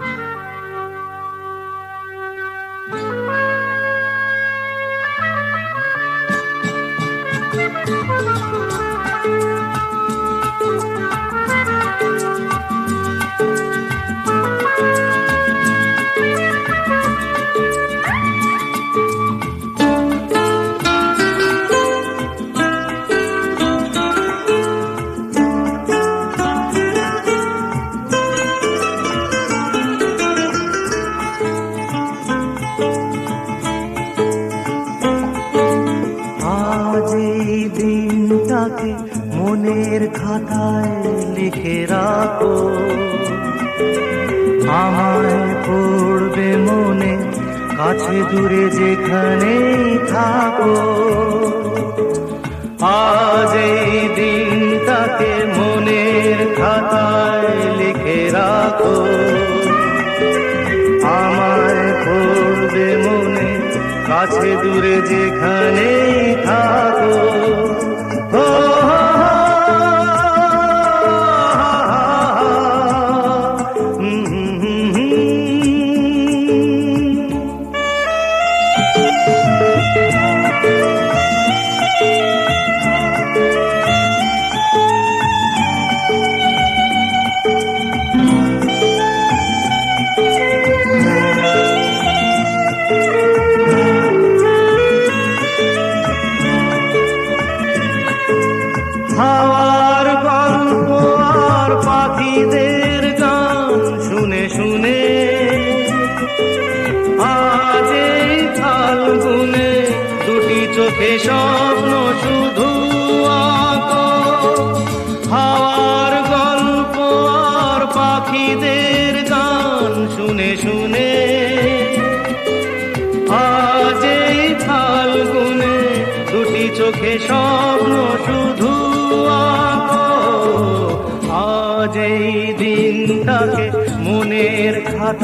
Bye. রাতে মনের খাতায় লিখে রাখো, আমায় পড়বে মনে, কাছে দূরে যেখানে থাকো। আজ এই দিনটাকে মনের খাতায় লিখে রাখো। আমায় পড়বে মনে, কাছে দূরে যেখানে থাকো।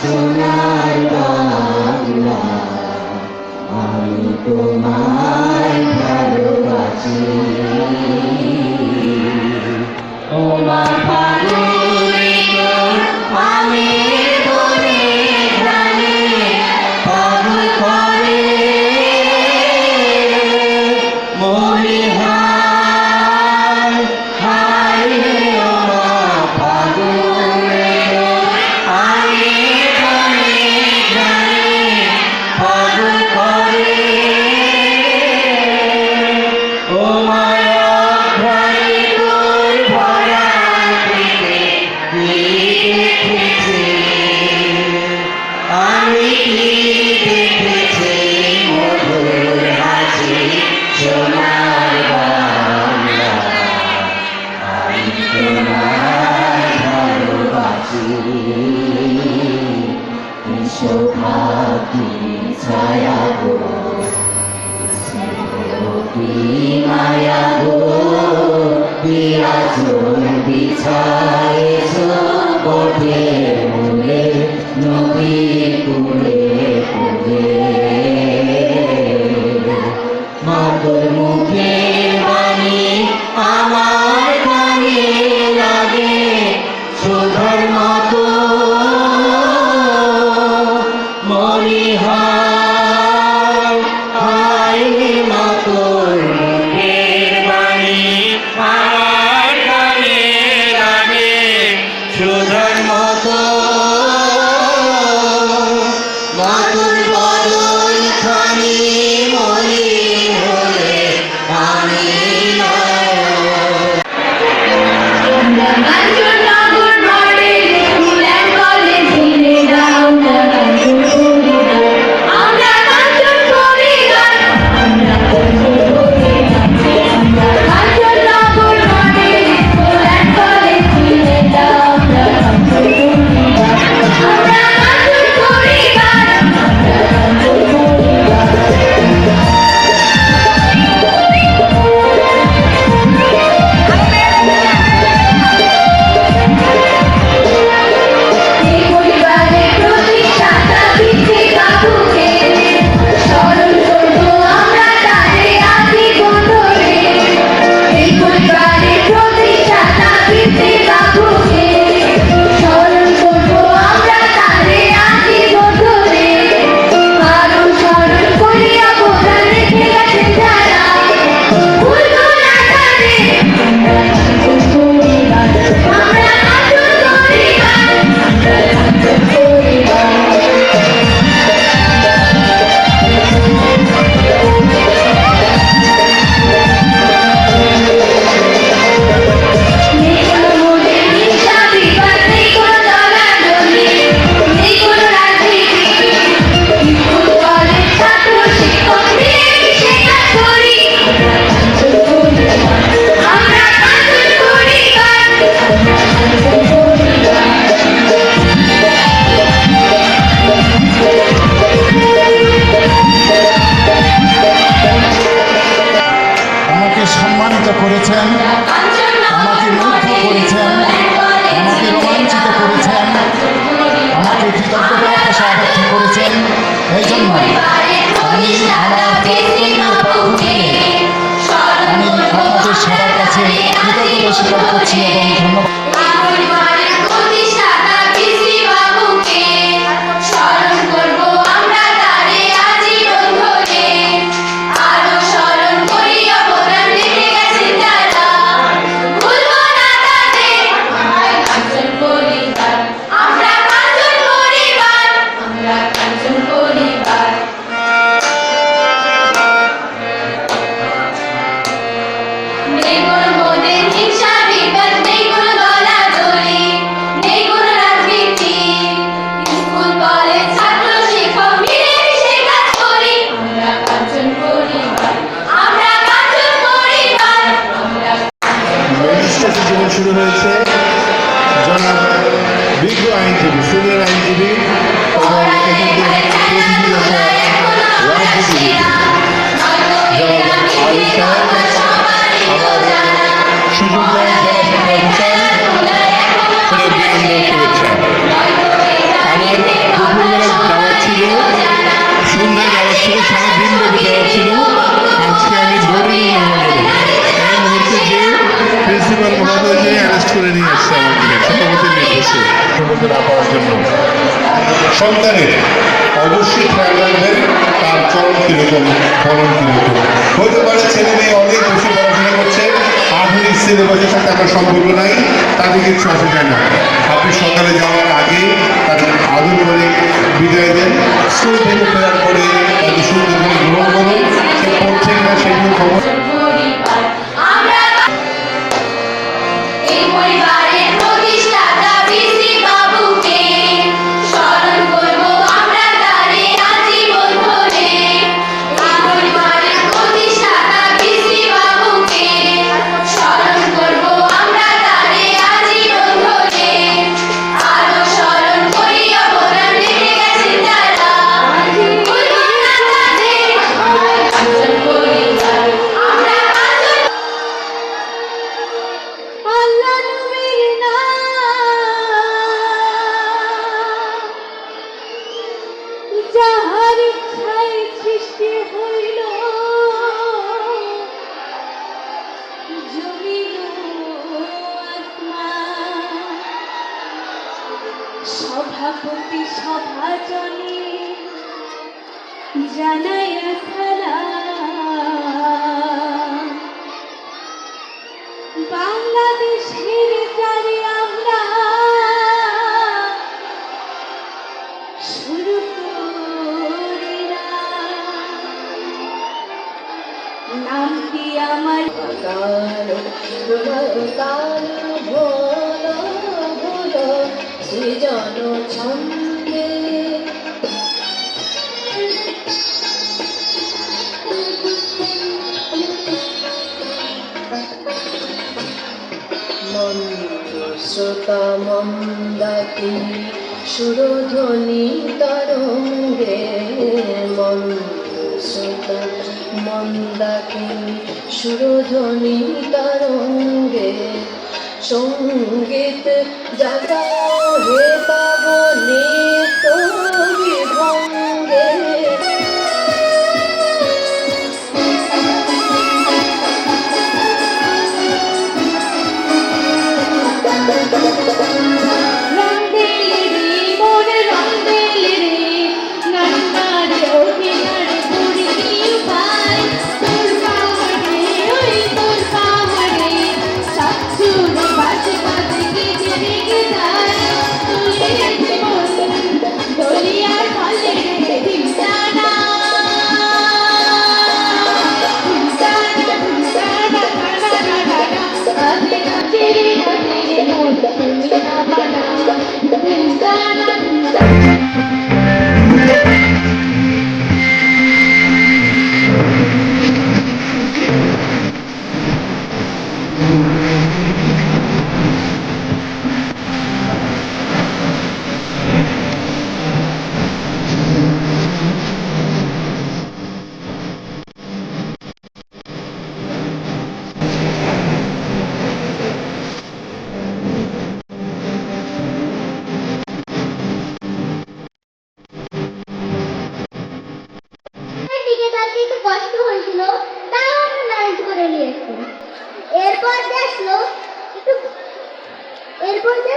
সোনার বাংলা আমি তোমায় ভালোবাসি। তোমার কাছে কৃতজ্ঞতা স্বীকার করছি এবং ধন্যবাদ। মধ্যে না পড়ার জন্য। সন্তানের অবশ্যই খেয়াল রাখবেন, তার চরম কীরকম ফলন কীরকম হতে পারে ছেলে মেয়ে অনেক বেশি পড়াশোনা করছে, আধুনিক সিলেবাসের সাথে আপনার সম্পর্ক নাই তাদের কিছু আসে না আপনি সকালে যাওয়ার আগে তাদের আদর করে বিদায় দেন, স্কুল থেকে ফেরার পরে তাকে সুন্দর করে গ্রহণ করুন। সে পড়ছে না সেগুলো খবর সভাপতি সভাজনে জানায় সালাম শ্রোতা মন্দাকি সুরধ্বনি তরঙ্গে মন শ্রোতা মন্দাকি সুরধ্বনি তরঙ্গে সংগীত জাগা হে তব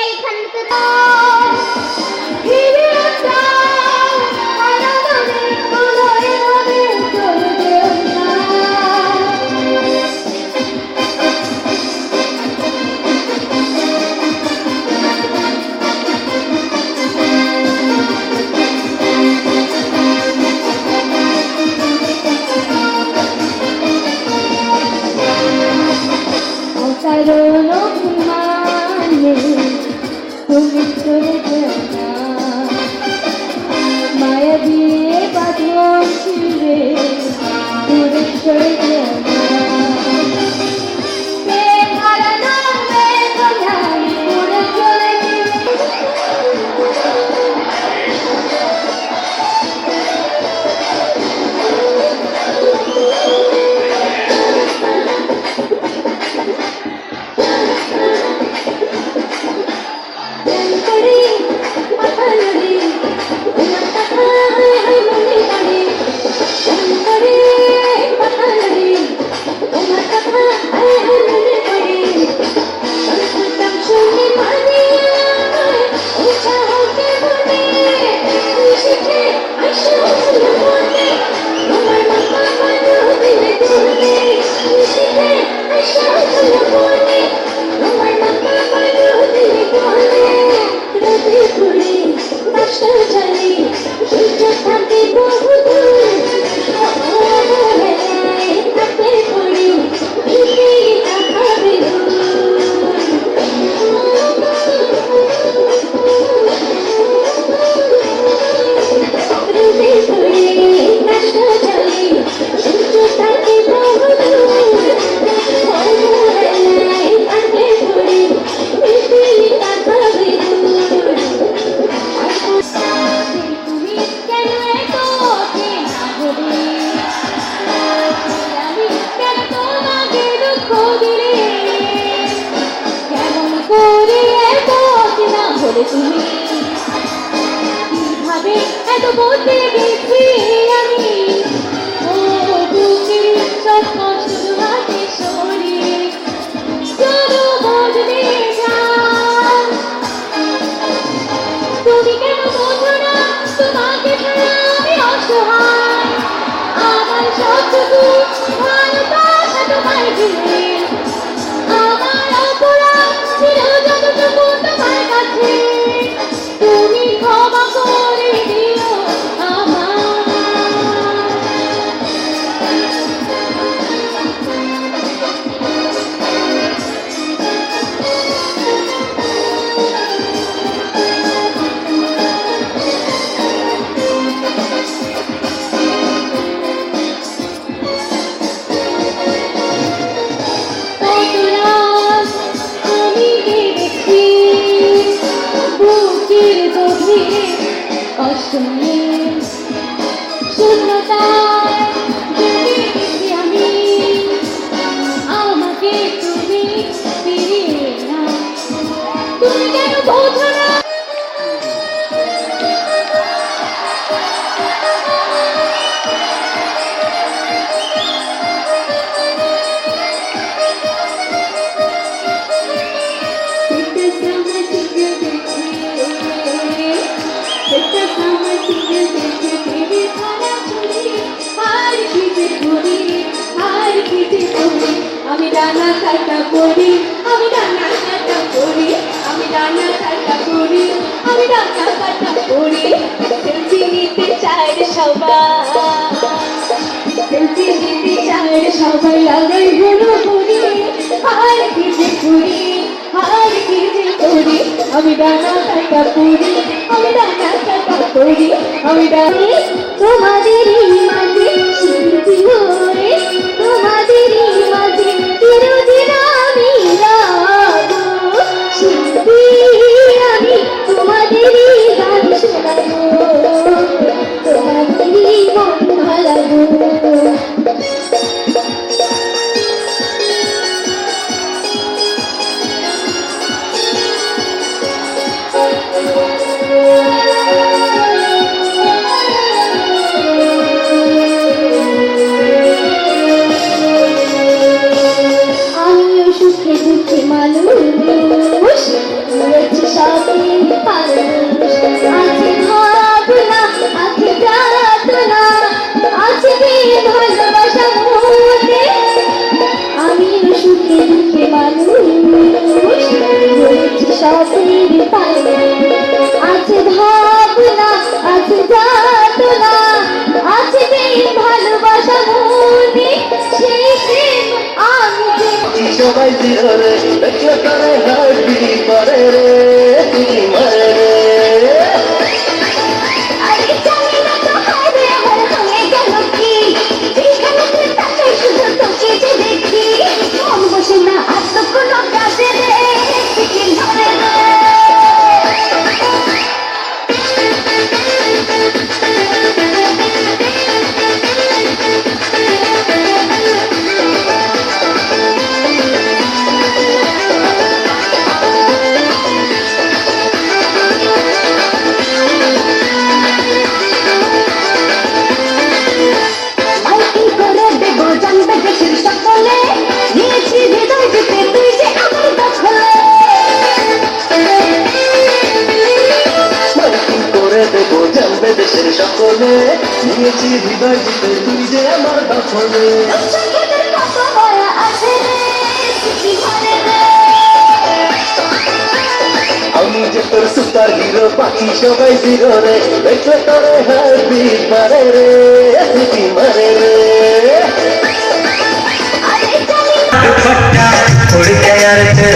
এইখানে তো কীভাবে এত বলতে গেছি আমি? ও বুকের সব কষ্ট হাতে সরিয়ে শুধু বদলে তুমি কেন বোঝো না? তোমাকে ছাড়া আমি অসহায়। আমার সবটুকু ভালোবাসা তোমায় ঘিরে dreams. Should know that. ডানা কাটা করি সেলফি নিতে চাই রে সবাই সেলফি নিতে সবাই লাগাই গুলো করি আর কি করি আমি তোমাদেরই Thank you. সবই মানুষ আছে ভাবনা আছে প্রার্থনা আছে সবাই জিরোরে দেখলে তারে রে। হৃদয় জিতে তুই যে আমার দখলে চোখেদের কত মায়া আছে রে স্মৃতি ঘরে রে আমি যে তোর সুপার হিরো বাকি সবাই জিরো রে দেখলে তারে হাসবি মরে রে তুই মরে রে আরে জানি না दुपट्टा उड़ गया रे